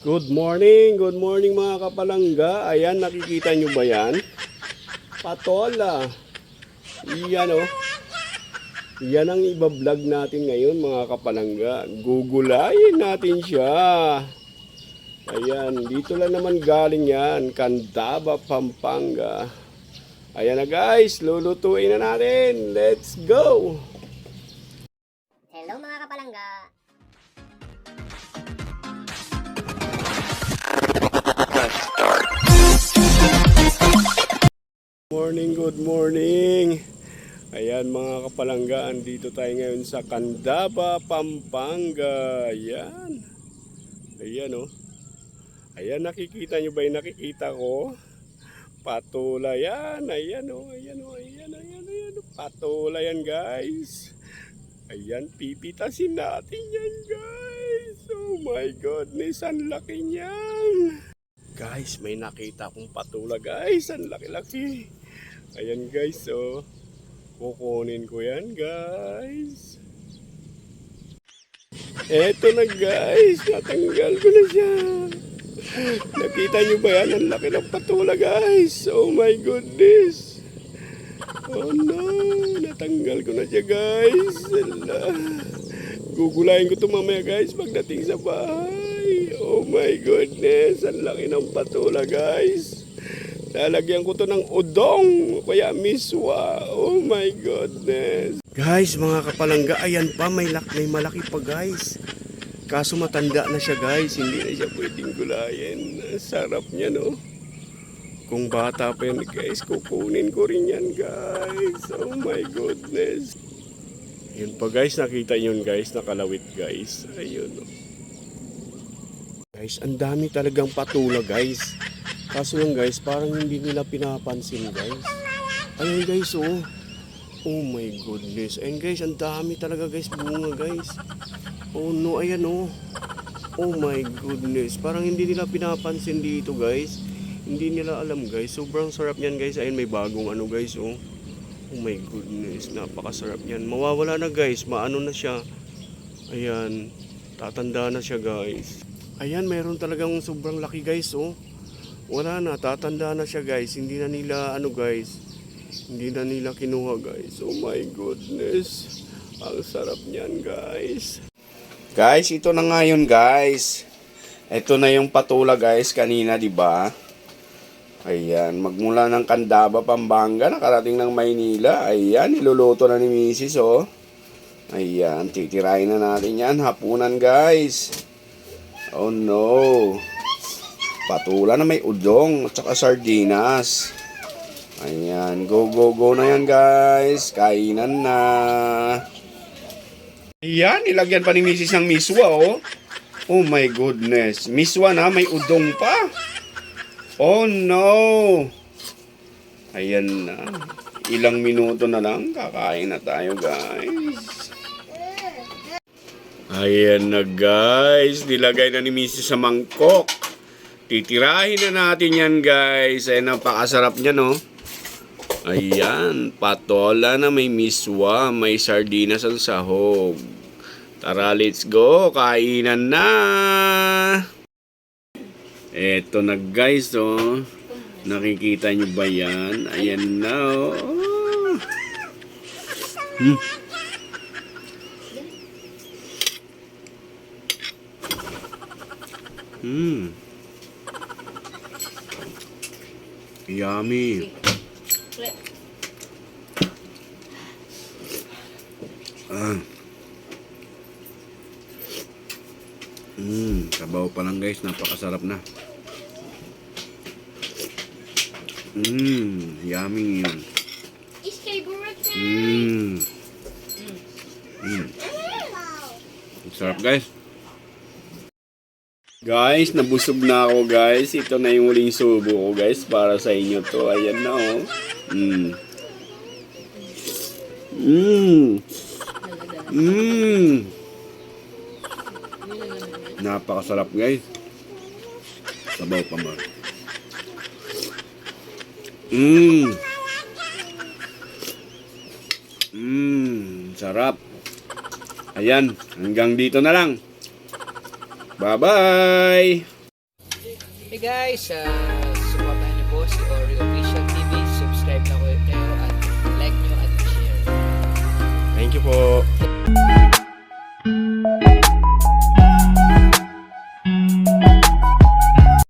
Good morning, good morning mga kapalangga. Ayan, nakikita nyo ba yan? Patola. Yan o. Yan ang ibablog natin ngayon mga kapalangga. Gugulayin natin siya. Ayan, dito lang naman galing yan. Candaba, Pampanga. Ayan na guys, lulutuin na natin. Let's go! Morning, good morning. Ayan mga kapalangga, andito tayo ngayon sa Candaba, Pampanga. Ayan. Ayan oh. Ayan, nakikita nyo ba yung nakikita ko? Patula yan. Ayan oh, ayan oh, ayan, ayan, ayan. oh. Patula yan guys. Ayan, pipitasin natin yan guys. Oh my goodness, ang laki niyan. Guys, may nakita akong patula guys. Ang laki-laki. Ayan guys, oh. Kukunin ko yan guys. Eto na guys. Natanggal ko na siya. Nakita nyo ba yan? Ang laki ng patula guys. Oh my goodness. Oh no. Natanggal ko na siya guys. Ala. Gugulayin ko ito mamaya guys pagdating sa bahay. Oh my goodness. Ang laki ng patula guys. Lalagyan ko to ng udong, kaya miswa. Oh my goodness. Guys, mga kapalangga, ayan pa, may, lak may malaki pa guys. Kaso matanda na siya guys, hindi na siya pwedeng gulayin. Ang Sarap niya no. Kung bata pa yan guys, kukunin ko rin yan guys. Oh my goodness. Yun pa guys, nakita yun guys, nakalawit guys. Ayun no. Guys, ang dami talagang patula guys. Kaso lang guys, parang hindi nila pinapansin guys. Ayun guys, oh. Oh my goodness. Ayun guys, ang dami talaga guys, bunga guys. Oh no, ayan oh. Oh my goodness. Parang hindi nila pinapansin dito guys. Hindi nila alam guys. Sobrang sarap niyan guys. Ayun may bagong ano guys, oh. Oh my goodness, napakasarap niyan. Mawawala na guys, maano na siya. Ayan, tatanda na siya guys. Ayan, meron talagang sobrang laki guys, oh. Wala na, tatanda na siya guys. Hindi na nila, ano guys, hindi na nila kinuha guys. Oh my goodness. Ang sarap niyan guys. Guys, ito na nga yun guys. Ito na yung patula guys kanina, di ba? Ayan, magmula ng Candaba, Pampanga, nakarating ng Maynila. Ayan, niluluto na ni Mrs. Oh. Ayan, titirahin na natin yan. Hapunan guys. Oh no. Patula na may udong at saka sardinas. Ayan, go go go na yan guys. Kainan na. Ayan, ilagyan pa ni Mrs. ng miswa oh. Oh my goodness. Miswa na, may udong pa. Oh no. Ayan na. Ilang minuto na lang, kakain na tayo guys. Ayan na guys, nilagay na ni Mrs. sa mangkok. Titirahin na natin yan guys. Ayan, napakasarap niya no. Ayan, patola na may miswa, may sardinas ang sahog. Tara, let's go. Kainan na. Eto na guys, oh. Nakikita nyo ba yan? Ayan na, oh. Hmm. Hmm. Yummy. Ah. Mm, sabaw pa lang guys, napakasarap na. Mmm, yummy yun. Mmm. Mmm. Sarap guys. Guys, nabusog na ako guys. Ito na yung huling subo ko guys. Para sa inyo to. Ayan na oh. Mmm. Mmm. Mmm. Napakasarap guys. Sabaw pa ba? Mmm. Mmm. Sarap. Ayan. Hanggang dito na lang. Bye-bye. Hey guys, uh, supportahan niyo po si Ori Official TV. Subscribe na kayo at like nyo at share. Thank you po.